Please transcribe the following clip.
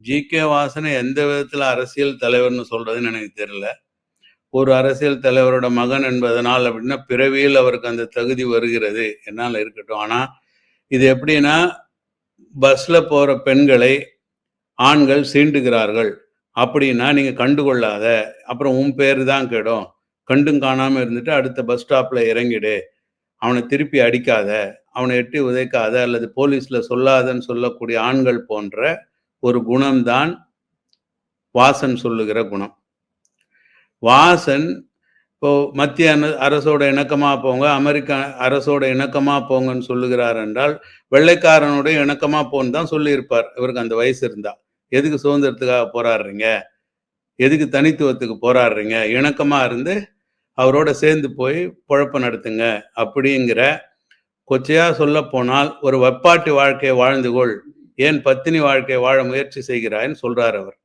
G. K. வாசனை எந்த விதத்தில் அரசியல் தலைவர்னு சொல்றதுன்னு எனக்கு தெரியல. ஒரு அரசியல் தலைவரோட மகன் என்பதனால் அப்படின்னா பிறவியில் அவருக்கு அந்த தகுதி வருகிறது என்னால் இருக்கட்டும். ஆனால் இது எப்படின்னா பஸ்ல போற பெண்களை ஆண்கள் சீண்டுகிறார்கள். அப்படின்னா நீங்க கண்டுகொள்ளாத அப்புறம் உன் பேர் தான் கெடும். கண்டும் காணாம இருந்துட்டு அடுத்த பஸ் ஸ்டாப்ல இறங்கிடு. அவனை திருப்பி அடிக்காத அவனை எட்டி உதைக்காத அல்லது போலீஸ்ல சொல்லாதன்னு சொல்லக்கூடிய ஆண்கள் போன்ற ஒரு குணம்தான் வாசன் சொல்லுகிற குணம். வாசன் இப்போ மத்திய அரசோட இணக்கமா போங்க அமெரிக்க அரசோட இணக்கமா போங்கன்னு சொல்லுகிறார் என்றால் வெள்ளைக்காரனோட இணக்கமா போன்னு தான் சொல்லியிருப்பார். இவருக்கு அந்த வயசு இருந்தா. எதுக்கு சுதந்திரத்துக்காக போராடுறீங்க? எதுக்கு தனித்துவத்துக்கு போராடுறீங்க? இணக்கமா இருந்து அவரோட சேர்ந்து போய் பொழப்ப நடத்துங்க அப்படிங்கிற கொச்சையா சொல்ல போனால் ஒரு வெப்பாட்டி வாழ்க்கையை வாழ்ந்து கொள். ஏன் பத்தினி வாழ்க்கையை வாழ முயற்சி செய்கிறாய்ன்னு சொல்றார் அவர்.